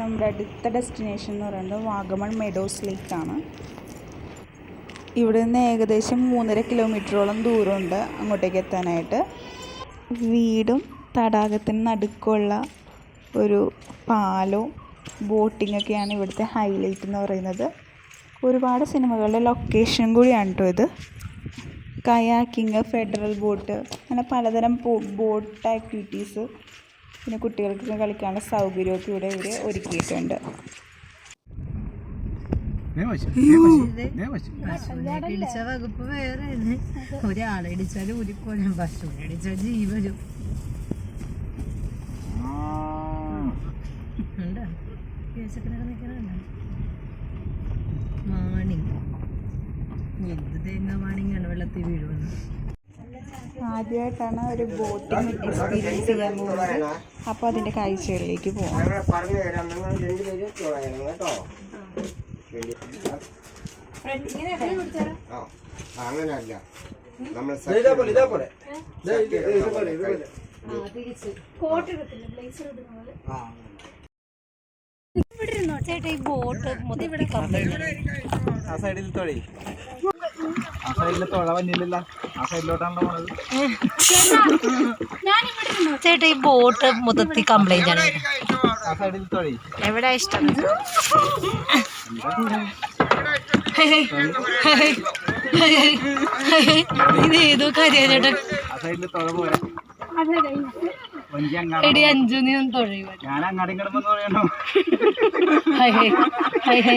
നമ്മുടെ അടുത്ത ഡെസ്റ്റിനേഷൻ എന്ന് പറയുന്നത് വാഗമൺ മെഡോസ് ലേക്കാണ് ഇവിടെ നിന്ന് ഏകദേശം മൂന്നര കിലോമീറ്ററോളം ദൂരമുണ്ട് അങ്ങോട്ടേക്ക് എത്താനായിട്ട്. വീടും തടാകത്തിന് നടുക്കുള്ള ഒരു പാലോ ബോട്ടിംഗ് ഒക്കെയാണ് ഇവിടുത്തെ ഹൈലൈറ്റ് എന്ന് പറയുന്നത്. ഒരുപാട് സിനിമകളുടെ ലൊക്കേഷൻ കൂടിയാണ് കേട്ടോ ഇത്. കയാക്കിങ് ഫെഡറൽ ബോട്ട് അങ്ങനെ പലതരം ബോട്ട് ആക്ടിവിറ്റീസ് പിന്നെ കുട്ടികൾക്ക് കളിക്കാനുള്ള സൗകര്യമൊക്കെ ഇവിടെ ഇവർ ഒരുക്കിയിട്ടുണ്ട്. പശുവിനെ ഇടിച്ച വകുപ്പ് വേറെ ഒരാളെ ഇടിച്ചാലും ഊരിക്കോലും പശുവിനെ ഇടിച്ചാൽ ജീവനും. മാണി. എന്ത് തേങ്ങ മാണിങ്ങാണ് വെള്ളത്തിൽ വീഴുമെന്ന് ആദ്യമായിട്ടാണ് ഒരു ബോട്ടിംഗ് എക്സ്പീരിയൻസ് ചെയ്യാൻ പോകുന്നത് അപ്പൊ അതിന്റെ കാഴ്ചകളിലേക്ക് പോകാം അങ്ങനല്ല. നമ്മൾ ഇവിടെ ചേട്ടാ ഈ ബോട്ട് മുതൽ ഇവിടെ ആ സൈഡിൽ തൊഴിൽ ആ സൈഡിൽ തുഴ വന്നില്ലല്ല. ആ സൈഡിലോട്ടാണല്ലോ പോണത്. ചേട്ടാ ഈ ബോട്ട് മൊത്തത്തിൽ കംപ്ലൈന്റ് ആണ് ആ സൈഡിൽ എവിടെ ഇഷ്ടം? ഇത് ഏതോ കാര്യ ചേട്ടാ. ആ സൈഡിൽ തുഴ പോരാ. വഞ്ചി അങ്ങാടി എടി അഞ്ചു നീ ഒന്ന് തൊഴയുക ഞാൻ അങ്ങാടി കിടമ്പെന്ന് പറയണോ ഹൈ ഹൈ ഹൈ ഹൈ.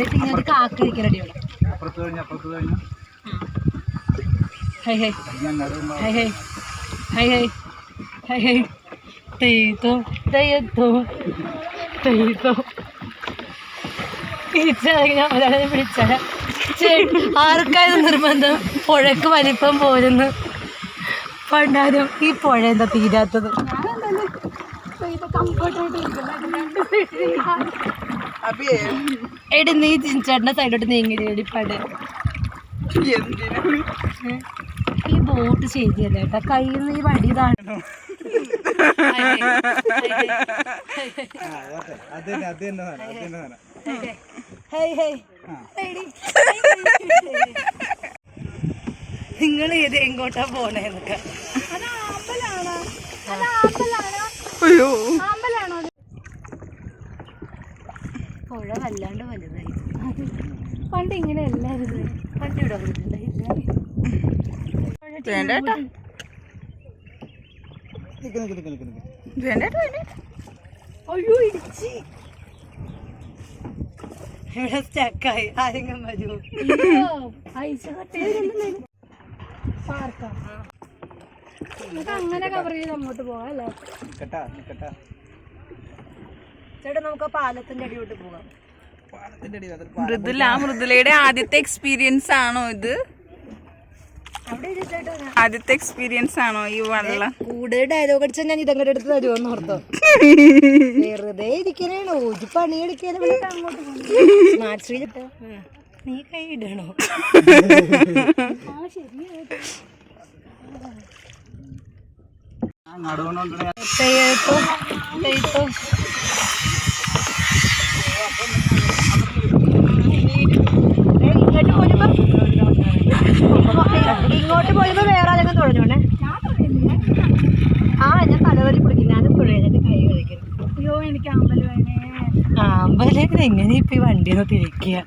ഇങ്ങോട്ട് അപ്പുറത്ത് കഴിഞ്ഞ് അപ്പുറത്ത് കഴിഞ്ഞ. ഹൈ ഹൈ. വഞ്ചി അങ്ങാടി വന്നോ. ഹൈ ഹൈ. ഹൈ ഹൈ. ഹൈ ഹൈ തെയ്യത്തോ തെയ്യത്തോ തെയ്യത്തോ തിരിച്ചറിഞ്ഞ ഒരാളെ വിളിച്ചാൽ ആർക്കായത് നിർബന്ധം? പുഴക്ക് വലിപ്പം പോരുന്നു. പണ്ടാരും ഈ പുഴ എന്താ തീരാത്തത്? എടി നീ ചിഞ്ചേട്ടന്റെ സൈഡോട്ട് നീങ്ങി ഈ ബോട്ട് ശരിയല്ല കേട്ടാ. കയ്യിൽ നിന്ന് ഈ വടി താഴെ നിങ്ങൾ ഇത് എങ്ങോട്ടാ പോണേന്നൊക്കെ അയ്യോ. പുഴ വല്ലാണ്ട് വലുതായി. പണ്ട് ഇങ്ങനെ അല്ലായിരുന്നു പണ്ട് ഇവിടെ നമുക്ക് അങ്ങനെ കവർ ചെയ്ത് അങ്ങോട്ട് പോവാ അല്ലേ ചേട്ടാ നമുക്ക് പാലത്തിന്റെ അടിയോട്ട് പോവാം. മൃദുല മൃദുലയുടെ ആദ്യത്തെ എക്സ്പീരിയൻസ് ആണോ ഇത്? ആദ്യത്തെ എക്സ്പീരിയൻസ് ആണോ ഈ വെള്ളം? കൂടുതൽ ഡയലോഗ് അടിച്ചാൽ ഞാൻ ഇതങ്ങോട്ട് എടുത്ത് തരുമെന്ന് ഓർത്തോ. വെറുതെ ഇരിക്കണേണോ ഒരു പണിയെടുക്കാൻ അങ്ങോട്ട് സ്മാർട്ട് സ്ട്രീറ്റ് ഇട്ടോ. നീ കൈ ഇടണോ? ആ നടുവുകൊണ്ട് തെയ്യത്തോ തെയ്യത്തോ ഇങ്ങോട്ട് പോയപ്പോ വേറെ ആരെങ്കിലും തുഴഞ്ഞോണേ ആ ഞാൻ തലവലി പിടിക്കും ഞാനും തുഴയാൻ കൈ കളിക്കുന്നു അയ്യോ എനിക്ക് അമ്പലം അമ്പലം എങ്ങനെ ഇപ്പൊ ഈ വണ്ടി ഒന്ന് തിരിക്കുക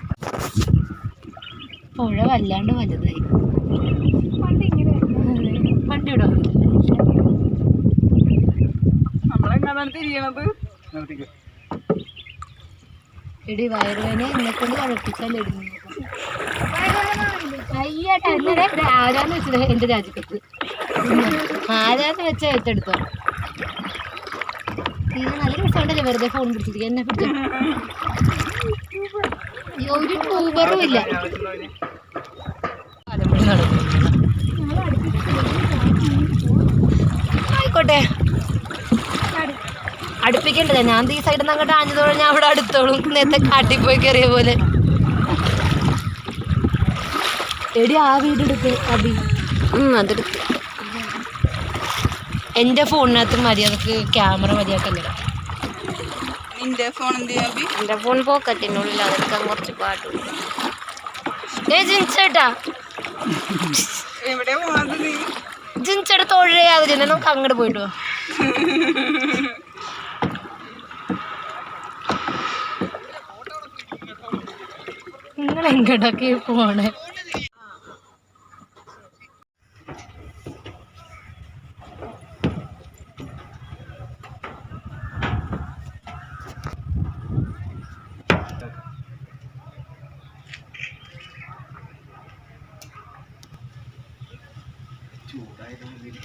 പുഴ വല്ലാണ്ട് വലുതായി. വണ്ടി ഇങ്ങനെ വണ്ടി ഇവിടെ തിരിയണത്? എടി വയറുവേന എന്നെ കൊണ്ട് കുഴപ്പിച്ചാൽ അയ്യേട്ടാ ആരാന്ന് വെച്ചത്? എന്റെ രാജ്യത്ത്. ആരാന്ന് വെച്ചാ ഏറ്റെടുത്തോ ഇത് നല്ല രസമുണ്ടല്ലേ വെറുതെ ഫോൺ പിടിച്ചിരിക്കുക എന്നെ പിടിച്ചു ഒരു ട്യൂബറും ഇല്ല. ആയിക്കോട്ടെ. അടുപ്പിക്കണ്ടേ ഞാൻ ഈ സൈഡിൽ നിന്ന് അങ്ങോട്ട് ആഞ്ഞതോടെ ഞാൻ അവിടെ അടുത്തോളും. നേരത്തെ കാട്ടിൽ പോയി കയറിയ പോലെ. എടി ആ വീട് എടുക്ക് അബി അതെടുത്ത് എന്റെ ഫോണിനകത്ത് മര്യാദയ്ക്ക് ക്യാമറ മര്യാദക്കല്ല. നിന്റെ ഫോൺ എന്റെ ഫോൺ പോക്കറ്റിനുള്ളിൽ അതൊക്കെ കുറച്ച് പാട്ടു ഏ പോണത് നീ? ജിൻചേട്ടാ തൊഴിലാതെ നമുക്ക് അങ്ങോട്ട് പോയിട്ട് നിങ്ങൾ എങ്ങോട്ടൊക്കെ പോണേ? അങ്ങനെ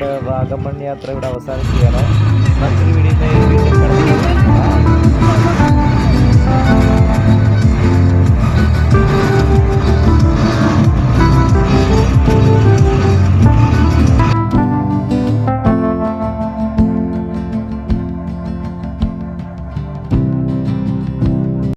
ഞങ്ങളുടെ വാഗമൺ യാത്ര ഇവിടെ അവസാനിക്കുകയാണ് മറ്റൊരു വീഡിയോ വീണ്ടും